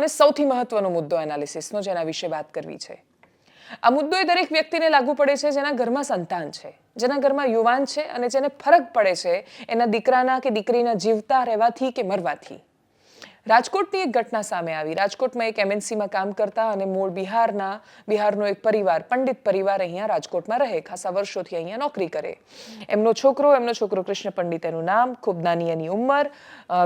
અને સૌથી મહત્વનો મુદ્દો એનાલિસિસનો જેના વિશે વાત કરવી છે. આ મુદ્દો એ દરેક વ્યક્તિને લાગુ પડે છે જેના ઘરમાં સંતાન છે, જેના ઘરમાં યુવાન છે અને જેને ફરક પડે છે એના દીકરાના કે દીકરીના જીવતા રહેવાથી કે મરવાથી. રાજકોટની એક ઘટના સામે આવી. રાજકોટમાં એક એમએનસીમાં કામ કરતા અને મૂળ બિહારના, બિહારનો એક પરિવાર, પંડિત પરિવાર અહીંયા રાજકોટમાં રહે. ખાસા વર્ષોથી અહીંયા નોકરી કરે. એમનો છોકરો એમનો છોકરો કૃષ્ણ પંડિત, એનું નામ ખૂબ નાની એની ઉંમર.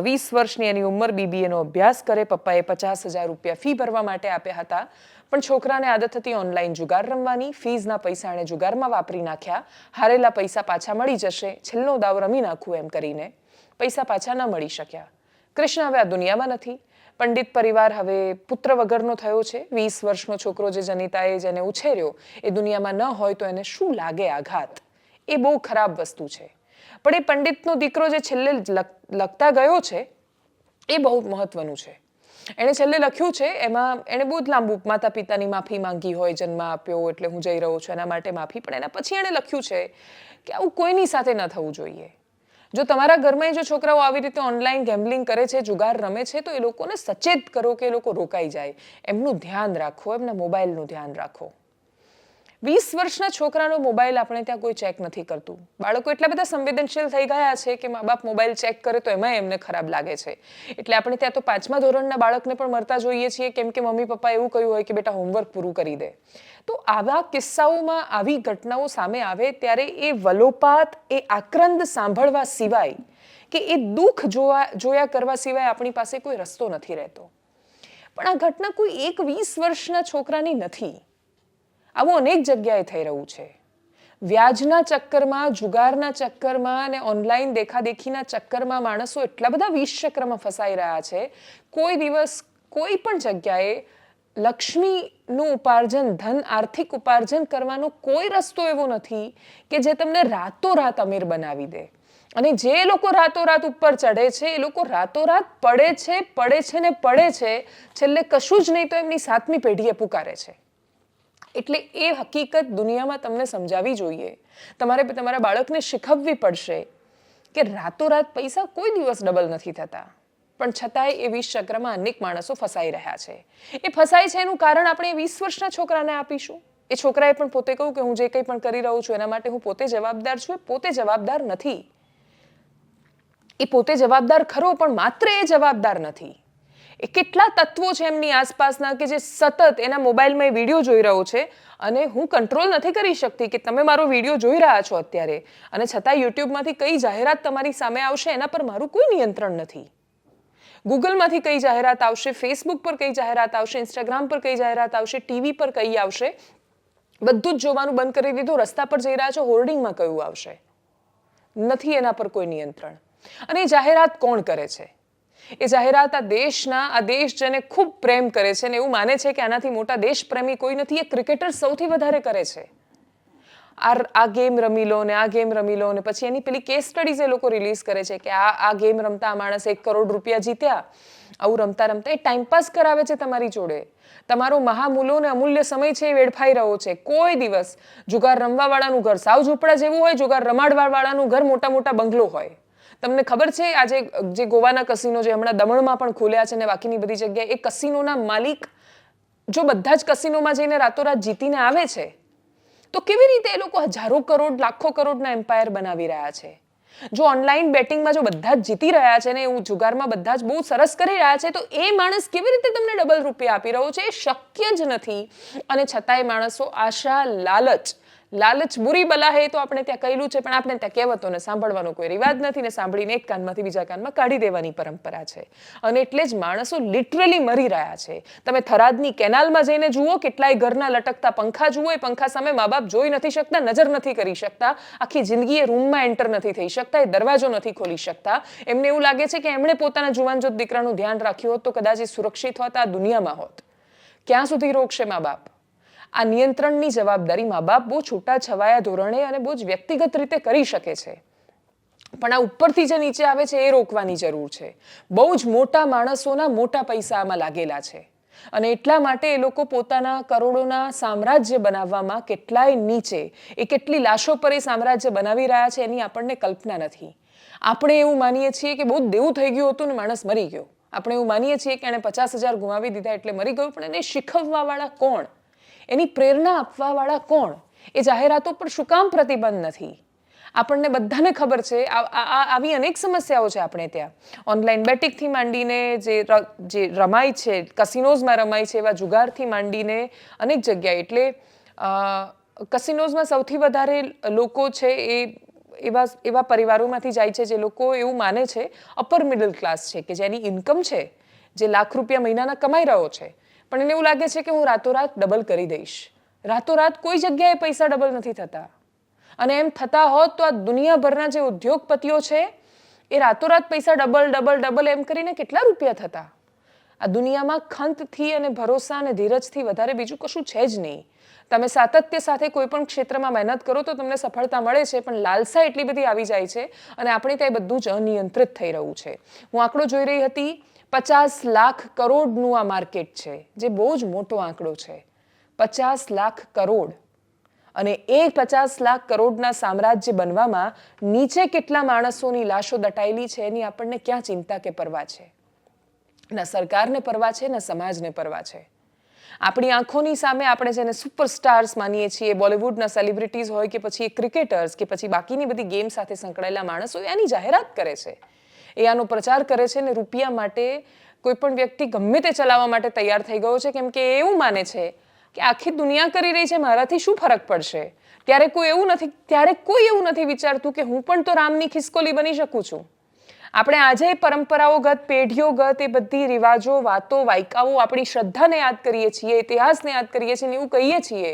વીસ વર્ષની એની ઉંમર બીબીએનો અભ્યાસ કરે. પપ્પાએ પચાસ હજાર રૂપિયા ફી ભરવા માટે આપ્યા હતા. પણ છોકરાને આદત હતી ઓનલાઈન જુગાર રમવાની. ફીઝના પૈસા એણે જુગારમાં વાપરી નાખ્યા. હારેલા પૈસા પાછા મળી જશે. છેલ્લો દાવ રમી નાખું એમ કરીને પૈસા પાછા ન મળી શક્યા. કૃષ્ણ હવે આ દુનિયામાં નથી. પંડિત પરિવાર હવે પુત્ર વગરનો થયો છે. વીસ વર્ષનો છોકરો જે જનિતાએ જેને ઉછેર્યો, એ દુનિયામાં ન હોય તો એને શું લાગે આઘાત? એ બહુ ખરાબ વસ્તુ છે. પણ એ પંડિતનો દીકરો જે છેલ્લે લખ- લખતા ગયો છે, એ બહુ મહત્વનું છે. એણે છેલ્લે લખ્યું છે, એમાં એણે બહુ જ લાંબુ માતા પિતાની માફી માંગી હોય, જન્મ આપ્યો એટલે હું જઈ રહ્યો છું, એના માટે માફી. પણ એના પછી એણે લખ્યું છે કે આવું કોઈની સાથે ન થવું જોઈએ. જો તમારા ઘરમાં જો છોકરાઓ આવી રીતે ઓનલાઈન ગેમ્બલિંગ કરે છે, જુગાર રમે છે, તો એ લોકોને સચેત કરો કે એ લોકો રોકાઈ જાય. એમનું ધ્યાન રાખો, એમના મોબાઈલનું ધ્યાન રાખો. વીસ વર્ષના છોકરાનો મોબાઈલ આપણે ત્યાં કોઈ ચેક નથી કરતું. બાળકો એટલા બધા સંવેદનશીલ થઈ ગયા છે કે મા બાપ મોબાઈલ ચેક કરે તો એમાં એમને ખરાબ લાગે છે. એટલે આપણે ત્યાં તો પાંચમા ધોરણના બાળકને પણ મળતા જોઈએ છીએ, કેમ કે મમ્મી પપ્પા એવું કહ્યું હોય કે બેટા હોમવર્ક પૂરું કરી દે. તો આવા કિસ્સાઓમાં આવી ઘટનાઓ સામે આવે ત્યારે એ વલોપાત, એ આક્રંદ સાંભળવા સિવાય કે એ દુઃખ જોવા, જોયા કરવા સિવાય આપણી પાસે કોઈ રસ્તો નથી રહેતો. પણ આ ઘટના કોઈ એક વીસ વર્ષના છોકરાની નથી. આવું અનેક જગ્યાએ થઈ રહ્યું છે. વ્યાજના ચક્કરમાં, જુગારના ચક્કરમાં અને ઓનલાઈન દેખાદેખીના ચક્કરમાં માણસો એટલા બધા વિષ ચક્રમાં ફસાઈ રહ્યા છે. કોઈ દિવસ કોઈ પણ જગ્યાએ લક્ષ્મીનું ઉપાર્જન, ધન, આર્થિક ઉપાર્જન કરવાનો કોઈ રસ્તો એવો નથી કે જે તમને રાતોરાત અમીર બનાવી દે. અને જે લોકો રાતોરાત ઉપર ચડે છે, એ લોકો રાતોરાત પડે છે પડે છે ને પડે છે, છેલ્લે કશું જ નહીં તો એમની સાતમી પેઢીએ પુકારે છે. એટલે એ હકીકત દુનિયામાં તમને સમજાવવી જોઈએ. તમારે તમારા બાળકને શીખવવી પડશે કે રાતોરાત પૈસા કોઈ દિવસ ડબલ નથી થતા. પણ છતાંય એ વીસ ચક્રમાં અનેક માણસો ફસાઈ રહ્યા છે. એ ફસાય છે એનું કારણ આપણે એ વીસ વર્ષના છોકરાને આપીશું. એ છોકરાએ પણ પોતે કહ્યું કે હું જે કંઈ પણ કરી રહ્યો છું એના માટે હું પોતે જવાબદાર છું પોતે જવાબદાર નથી. એ પોતે જવાબદાર ખરો પણ માત્ર એ જવાબદાર નથી. એ કેટલા તત્વો છે એમની આસપાસના કે જે સતત એના મોબાઈલમાં એ વીડિયો જોઈ રહ્યો છે? અને હું કંટ્રોલ નથી કરી શકતી કે તમે મારો વીડિયો જોઈ રહ્યા છો અત્યારે. અને છતાં યુટ્યુબમાંથી કઈ જાહેરાત તમારી સામે આવશે એના પર મારું કોઈ નિયંત્રણ નથી. ગૂગલમાંથી કઈ જાહેરાત આવશે, ફેસબુક પર કઈ જાહેરાત આવશે, ઇન્સ્ટાગ્રામ પર કઈ જાહેરાત આવશે, ટીવી પર કઈ આવશે, બધું જ જોવાનું બંધ કરી દીધું, રસ્તા પર જઈ રહ્યા છો, હોર્ડિંગમાં કયું આવશે? નથી એના પર કોઈ નિયંત્રણ. અને એ જાહેરાત કોણ કરે છે? એ જાહેરાત આ દેશના, આ દેશ જેને ખૂબ પ્રેમ કરે છે અને એવું માને છે કે આનાથી મોટા દેશપ્રેમી કોઈ નથી, એ ક્રિકેટર સૌથી વધારે કરે છે. આ આ ગેમ રમી લો ને, આ ગેમ રમી લો ને, પછી એની પેલી કેસ સ્ટડીઝ એ લોકો રિલીઝ કરે છે કે આ આ ગેમ રમતા આ માણસ એક કરોડ રૂપિયા જીત્યા, આવું રમતા રમતા, એ ટાઈમપાસ કરાવે છે તમારી જોડે. તમારો મહામૂલો ને અમૂલ્ય સમય છે એ વેડફાઈ રહ્યો છે. કોઈ દિવસ જુગાર રમવાવાળાનું ઘર સાવ ઝૂંપડા જેવું હોય, જુગાર રમાડવાવાળાનું ઘર મોટા મોટા બંગલો હોય. તમને ખબર છે આજે જે ગોવાના કસિનો જે હમણાં દમણમાં પણ ખોલ્યા છે ને બાકીની બધી જગ્યાએ, એ કસિનોના માલિક જો બધા જ કસિનોમાં જઈને રાતોરાત જીતીને આવે છે, તો કેવી રીતે એ લોકો હજારો કરોડ, લાખો કરોડના એમ્પાયર બનાવી રહ્યા છે? જો ઓનલાઈન બેટિંગમાં જો બધા જ જીતી રહ્યા છે ને એવું જુગારમાં બધા જ બહુ સરસ કરી રહ્યા છે, તો એ માણસ કેવી રીતે તમને ડબલ રૂપિયા આપી રહ્યો છે? એ શક્ય જ નથી. અને છતાંય માણસો આશા લાલચ લાલચ બુરી બલા હે તો આપણે ત્યાં કહેલું છે, પણ આપણે ત્યાં કહેવતોને સાંભળવાનો કોઈ રિવાજ નથી ને સાંભળીને એક કાનમાંથી બીજા કાનમાં કાઢી દેવાની પરંપરા છે. અને એટલે જ માણસો લિટરલી મરી રહ્યા છે. તમે થરાદની કેનાલમાં જઈને જુઓ, કેટલાય ઘરના લટકતા પંખા જુઓ, એ પંખા સામે મા બાપ જોઈ નથી શકતા, નજર નથી કરી શકતા, આખી જિંદગી એ રૂમમાં એન્ટર નથી થઈ શકતા, એ દરવાજો નથી ખોલી શકતા. એમને એવું લાગે છે કે એમણે પોતાના જુવાનજોત દીકરાનું ધ્યાન રાખ્યું હોત તો કદાચ એ સુરક્ષિત હોત, આ દુનિયામાં હોત. ક્યાં સુધી રોકશે મા બાપ આ નિયંત્રણની જવાબદારી મા બાપ બહુ છૂટા છવાયા ધોરણે અને બહુ જ વ્યક્તિગત રીતે કરી શકે છે. પણ આ ઉપરથી જે નીચે આવે છે, એ રોકવાની જરૂર છે. બહુ જ મોટા માણસોના મોટા પૈસા આમાં લાગેલા છે. અને એટલા માટે એ લોકો પોતાના કરોડોના સામ્રાજ્ય બનાવવામાં કેટલાય નીચે, એ કેટલી લાશો પર એ સામ્રાજ્ય બનાવી રહ્યા છે એની આપણને કલ્પના નથી. આપણે એવું માનીએ છીએ કે બહુ દેવું થઈ ગયું હતું ને માણસ મરી ગયો. આપણે એવું માનીએ છીએ કે એણે પચાસ હજાર ગુમાવી દીધા એટલે મરી ગયું, પણ એને શીખવવાવાળા કોણ? એની પ્રેરણા આપવાવાળા કોણ? એ જાહેરાતો પર શું કામ પ્રતિબંધ નથી? આપણને બધાને ખબર છે આવી અનેક સમસ્યાઓ છે આપણે ત્યાં. ઓનલાઈન બેટિકથી માંડીને જે જે રમાય છે કસિનોઝમાં રમાય છે, એવા જુગારથી માંડીને અનેક જગ્યાએ. એટલે કસિનોઝમાં સૌથી વધારે લોકો છે એ એવા એવા પરિવારોમાંથી જાય છે જે લોકો એવું માને છે અપર મિડલ ક્લાસ છે, કે જેની ઇન્કમ છે, જે લાખ રૂપિયા મહિનાના કમાઈ રહ્યો છે. પણ એને એવું લાગે છે કે હું રાતોરાત ડબલ કરી દઈશ. રાતોરાત કોઈ જગ્યાએ પૈસા ડબલ નથી થતા. અને એમ થતા હોત તો આ દુનિયાભરના જે ઉદ્યોગપતિઓ છે, એ રાતોરાત પૈસા ડબલ ડબલ ડબલ એમ કરીને કેટલા રૂપિયા થતા? આ દુનિયામાં ખંતથી અને ભરોસા અને ધીરજથી વધારે બીજું કશું છે જ નહીં. તમે સાતત્ય સાથે કોઈ પણ ક્ષેત્રમાં મહેનત કરો તો તમને સફળતા મળે છે, પણ લાલસા એટલી બધી આવી જાય છે અને આપણે ત્યાં બધું જ અનિયંત્રિત થઈ રહ્યું છે. હું આંકડો જોઈ રહી હતી પચાસ લાખ કરોડનું આ માર્કેટ છે, જે બહુ જ મોટો આંકડો છે. પચાસ લાખ કરોડ. અને એ પચાસ લાખ કરોડના સામ્રાજ્ય બનવામાં નીચે કેટલા માણસોની લાશો દટાયેલી છે, એની આપણને ક્યાં ચિંતા કે પરવા છે? ના સરકારને પરવા છે, ના સમાજને પરવા છે. આપણી આંખોની સામે આપણે જેને સુપરસ્ટાર્સ માનીએ છીએ, બોલિવૂડના સેલિબ્રિટીઝ હોય કે પછી ક્રિકેટર્સ કે પછી બાકીની બધી ગેમ સાથે સંકળાયેલા માણસો, એની જાહેરાત કરે છે. એ આનો પ્રચાર કરે છે ને રૂપિયા માટે કોઈ પણ વ્યક્તિ ગમે તે ચલાવવા માટે તૈયાર થઈ ગયો છે, કેમ કે એવું માને છે કે આખી દુનિયા કરી રહી છે, મારાથી શું ફરક પડશે? ત્યારે કોઈ એવું નથી ત્યારે કોઈ એવું નથી વિચારતું કે હું પણ તો રામની ખિસકોલી બની શકું છું. આપણે આજે પરંપરાઓગત, પેઢીઓગત એ બધી રિવાજો, વાતો, વાયકાઓ આપણી શ્રદ્ધાને યાદ કરીએ છીએ, ઇતિહાસને યાદ કરીએ છીએ એવું કહીએ છીએ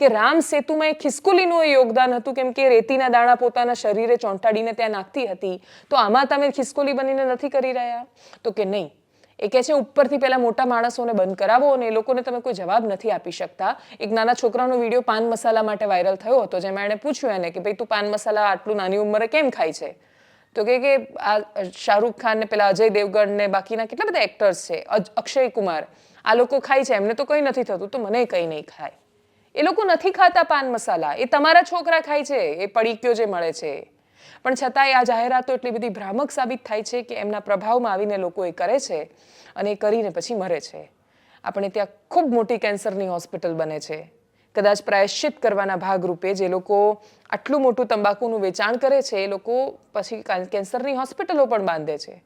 કે રામ સેતુમાં એ ખિસકોલીનું એ યોગદાન હતું, કેમ કે રેતીના દાણા પોતાના શરીરે ચોંટાડીને ત્યાં નાખતી હતી. તો આમાં તમે ખિસકોલી બનીને નથી કરી રહ્યા? તો કે નહીં. એ કહે છે, ઉપરથી પહેલા મોટા માણસોને બંધ કરાવો અને એ લોકોને તમે કોઈ જવાબ નથી આપી શકતા. એક નાના છોકરાનો વીડિયો પાન મસાલા માટે વાયરલ થયો હતો, જેમાં એણે પૂછ્યું એને કે, ભાઈ તું પાન મસાલા આટલું નાની ઉંમરે કેમ ખાય છે? તો કે કે આ શાહરૂખ ખાન ને પેલા અજય દેવગણ ને બાકીના કેટલા બધા એક્ટર્સ છે? અક્ષય કુમાર. આ લોકો ખાય છે, એમને તો કંઈ નથી થતું, તો મને કંઈ નહીં ખાય. એ લોકો નથી ખાતા પાન મસાલા. એ તમારા છોકરા ખાય છે, એ પડીક્યો જે મળે છે. પણ છતાંય આ જાહેરાતો એટલી બધી ભ્રામક સાબિત થાય છે કે એમના પ્રભાવમાં આવીને લોકો એ કરે છે અને એ કરીને પછી મરે છે. આપણે ત્યાં ખૂબ મોટી કેન્સરની હોસ્પિટલ બને છે. કદાચ પ્રાયશ્ચિત કરવાના ભાગરૂપે જે લોકો આટલું મોટું તંબાકુનું વેચાણ કરે છે, એ લોકો પછી કેન્સરની હોસ્પિટલો પણ બાંધે છે.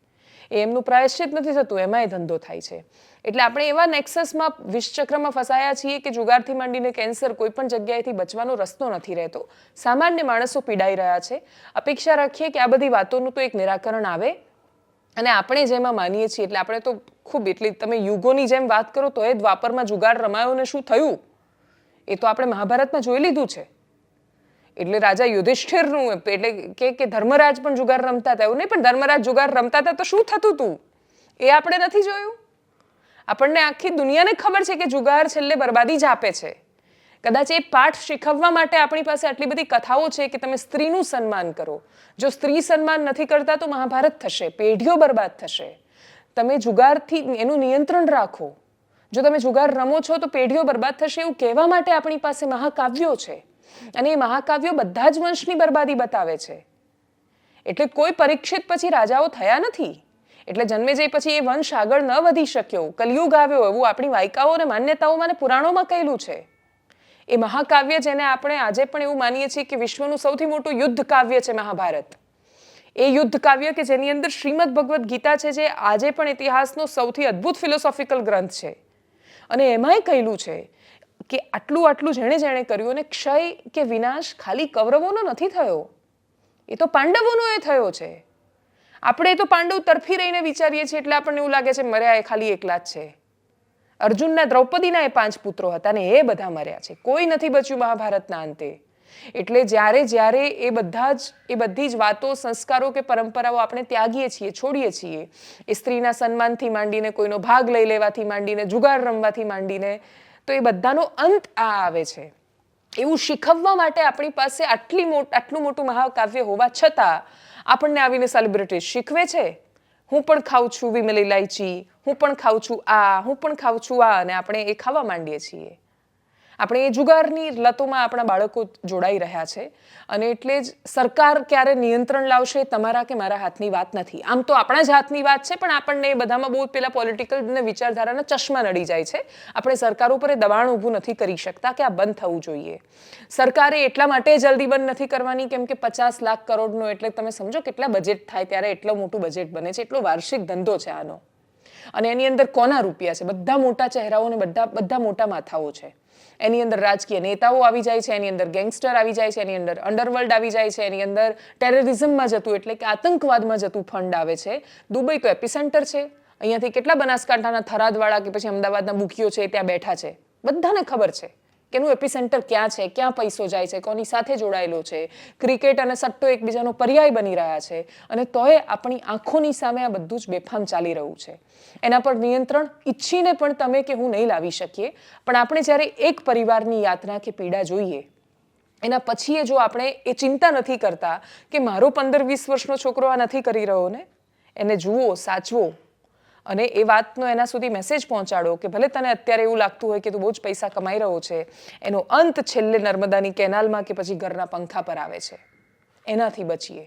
એ એમનું પ્રાયશ્ચિત નથી થતું, એમાંય ધંધો થાય છે. એટલે આપણે એવા નેક્સસમાં વિષચક્રમાં ફસાયા છીએ કે જુગારથી માંડીને કેન્સર કોઈ પણ જગ્યાએથી બચવાનો રસ્તો નથી રહેતો. સામાન્ય માણસો પીડાઈ રહ્યા છે. અપેક્ષા રાખીએ કે આ બધી વાતોનું તો એક નિરાકરણ આવે. અને આપણે જેમાં માનીએ છીએ, એટલે આપણે તો ખૂબ, એટલી તમે યુગોની જેમ વાત કરો તો એ દ્વાપરમાં જુગાર રમાયો ને શું થયું? એ તો આપણે મહાભારતમાં જોઈ લીધું છે. એટલે રાજા યુધિષ્ઠિરનું એટલે કે કે ધર્મરાજ પણ જુગાર રમતા હતા, એવું નહીં, પણ ધર્મરાજ જુગાર રમતા હતા તો શું થતું હતું એ આપણે નથી જોયું? આપણને આખી દુનિયાને ખબર છે કે જુગાર છેલ્લે બરબાદી જ આપે છે. કદાચ એ પાઠ શીખવવા માટે આપણી પાસે આટલી બધી કથાઓ છે કે તમે સ્ત્રીનું સન્માન કરો. જો સ્ત્રી સન્માન નથી કરતા તો મહાભારત થશે, પેઢીઓ બરબાદ થશે. તમે જુગારથી એનું નિયંત્રણ રાખો. જો તમે જુગાર રમો છો, તો પેઢીઓ બરબાદ થશે એવું કહેવા માટે આપણી પાસે મહાકાવ્યો છે. અને એ મહાકાવ્યો બધા જ વંશની બરબાદી બતાવે છે. એટલે કોઈ પરીક્ષિત પછી રાજાઓ થયા નથી. એટલે જન્મે જઈ પછી એ વંશ આગળ ન વધી શક્યો. કલયુગ આવ્યો એવું આપણી વાયકાઓ અને માન્યતાઓમાં અને પુરાણોમાં કહેલું છે. એ મહાકાવ્ય જેને આપણે આજે પણ એવું માનીએ છીએ કે વિશ્વનું સૌથી મોટું યુદ્ધ કાવ્ય છે મહાભારત. એ યુદ્ધ કાવ્ય કે જેની અંદર શ્રીમદ ભગવદ્ ગીતા છે, જે આજે પણ ઇતિહાસનો સૌથી અદ્ભુત ફિલોસોફિકલ ગ્રંથ છે. અને એમાંય કહેલું છે કે આટલું આટલું જેણે જેણે કર્યું અને ક્ષય કે વિનાશ ખાલી કૌરવોનો નથી થયો. એ તો પાંડવોનો એ થયો છે. આપણે તો પાંડવ તરફી રહીને વિચારીએ છીએ એટલે આપણને એવું લાગે છે મર્યા એ ખાલી એકલા જ છે. અર્જુનના દ્રૌપદીના એ પાંચ પુત્રો હતા ને એ બધા મર્યા છે. કોઈ નથી બચ્યું મહાભારતના અંતે. એટલે જ્યારે જ્યારે એ બધા જ એ બધી જ વાતો, સંસ્કારો કે પરંપરાઓ આપણે ત્યાગીએ છીએ, છોડીએ છીએ, એ સ્ત્રીના સન્માનથી માંડીને, કોઈનો ભાગ લઈ લેવાથી માંડીને, જુગાર રમવાથી માંડીને, તો એ બધાનો અંત આ આવે છે. એવું શીખવવા માટે આપણી પાસે આટલી મોટ આટલું મોટું મહાકાવ્ય હોવા છતાં આપણને આવીને સેલિબ્રિટી શીખવે છે. હું પણ ખાઉં છું વિમલ ઇલાયચી હું પણ ખાઉં છું આ, હું પણ ખાઉં છું આ, અને આપણે એ ખાવા માંડીએ છીએ. આપણે એ જુગારની લતોમાં આપણા બાળકો જોડાઈ રહ્યા છે અને એટલે જ સરકાર ક્યારે નિયંત્રણ લાવશે તમારા કે મારા હાથની વાત નથી. આમ તો આપણા જ હાથની વાત છે, પણ આપણને એ બધામાં બહુ પેલા પોલિટિકલ ને વિચારધારાના ચશ્મા નડી જાય છે. આપણે સરકાર ઉપર એ દબાણ ઊભું નથી કરી શકતા કે આ બંધ થવું જોઈએ. સરકારે એટલા માટે જલ્દી બંધ નથી કરવાની કેમ કે પચાસ લાખ કરોડનો એટલે તમે સમજો કેટલા બજેટ થાય ત્યારે એટલો મોટું બજેટ બને છે, એટલો વાર્ષિક ધંધો છે આનો. અને એની અંદર કોના રૂપિયા છે? બધા મોટા ચહેરાઓ અને બધા બધા મોટા માથાઓ છે. એની અંદર રાજકીય નેતાઓ આવી જાય છે, એની અંદર ગેંગસ્ટર આવી જાય છે, એની અંદર અંડરવર્લ્ડ આવી જાય છે, એની અંદર ટેરરિઝમમાં જતું, એટલે કે આતંકવાદમાં જતું ફંડ આવે છે. દુબઈ તો એપિસેન્ટર છે. અહીંયાથી કેટલા બનાસકાંઠાના થરાદવાળા કે પછી અમદાવાદના મુખીઓ છે ત્યાં બેઠા છે. બધાને ખબર છે. કે એનું એપિસેન્ટર ક્યાં છે, ક્યાં પૈસો જાય છે, કોની સાથે જોડાયેલો છે, ક્રિકેટ અને સટ્ટો એકબીજાનો પર્યાય બની રહ્યા છે અને તોય આપણી આંખોની સામે આ બધું જ બેફામ ચાલી રહ્યું છે. એના પર નિયંત્રણ ઈચ્છીને પણ તમે કે હું નહીં લાવી શકીએ, પણ આપણે જ્યારે એક પરિવારની યાતના કે પીડા જોઈએ, એના પછી જો આપણે એ ચિંતા નથી કરતા કે મારો પંદર વીસ વર્ષનો છોકરો આ નથી કરી રહ્યો ને, એને જુઓ, સાચવો અને એ વાતનો એના સુધી મેસેજ પહોંચાડો કે ભલે તને અત્યારે એવું લાગતું હોય કે તું બહુ જ પૈસા કમાઈ રહ્યો છે, એનો અંત છેલ્લે નર્મદાની કેનાલમાં કે પછી ઘરના પંખા પર આવે છે. એનાથી બચીએ.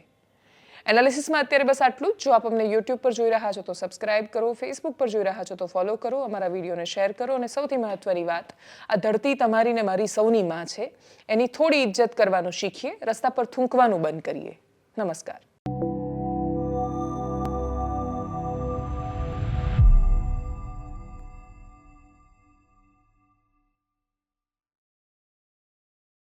એનાલિસિસમાં અત્યારે બસ આટલું જ. જો આપ અમને યુટ્યુબ પર જોઈ રહ્યા છો તો સબસ્ક્રાઇબ કરો ફેસબુક પર જોઈ રહ્યા છો તો ફોલો કરો, અમારા વિડીયોને શેર કરો અને સૌથી મહત્વની વાત, આ ધરતી તમારી ને મારી સૌની માં છે. એની થોડી ઇજ્જત કરવાનું શીખીએ, રસ્તા પર થૂંકવાનું બંધ કરીએ. નમસ્કાર.